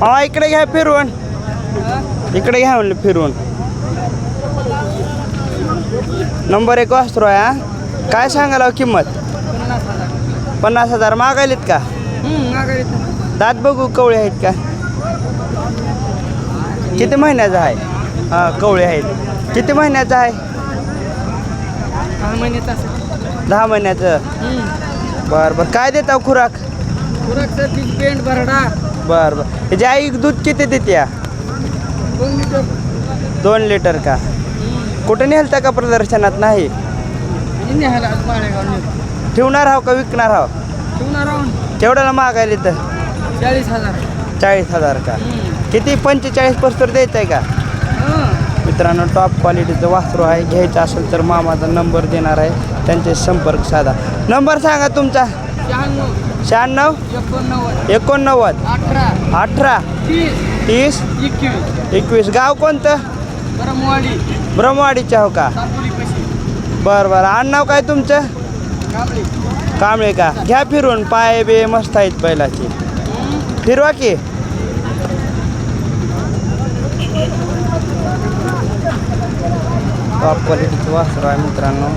हा इकडे घ्या फिरवून इकडे घ्या म्हणलं फिरवून नंबर एक वासरू आहे हा. काय सांगाल हो किंमत? पन्नास हजार. मागायलेत का? दात बघू कवळे आहेत का? किती महिन्याचा आहे? हां कवळे आहेत. किती महिन्याचं आहे? दहा महिन्याचं बरं बरं. काय देता हो खुराक? पेंट भरडा. बरं बरं. ह्याची आई दूध किती देते या दोन लिटर. दोन लिटर का? कुठं नेलता का प्रदर्शनात? नाही? ठेवणार हाव का विकणार राहून केवढ्याला मागायला तर चाळीस हजार. चाळीस हजार का? किती पंचेचाळीस पस्तर द्यायचं आहे का मित्रांनो टॉप क्वालिटीचं वासरू आहे. घ्यायचं असेल तर मामाचा नंबर देणार आहे. त्यांचे संपर्क साधा. नंबर सांगा तुमचा. शहाण्णव? एकोणनव्वद. एकोणनव्वद. अठरा. अठरा. तीस. तीस. एकवीस. एकवीस. गाव कोणतं? ब्रह्मवाडी. ब्रह्मवाडीच्या हो का? बरं बरं. आडनाव काय तुमचं? कांबळे. का? घ्या फिरून. पाय बे मस्त आहेत बैलाची. फिरवा की. टॉप क्वालिटीचं वासरू आहे मित्रांनो.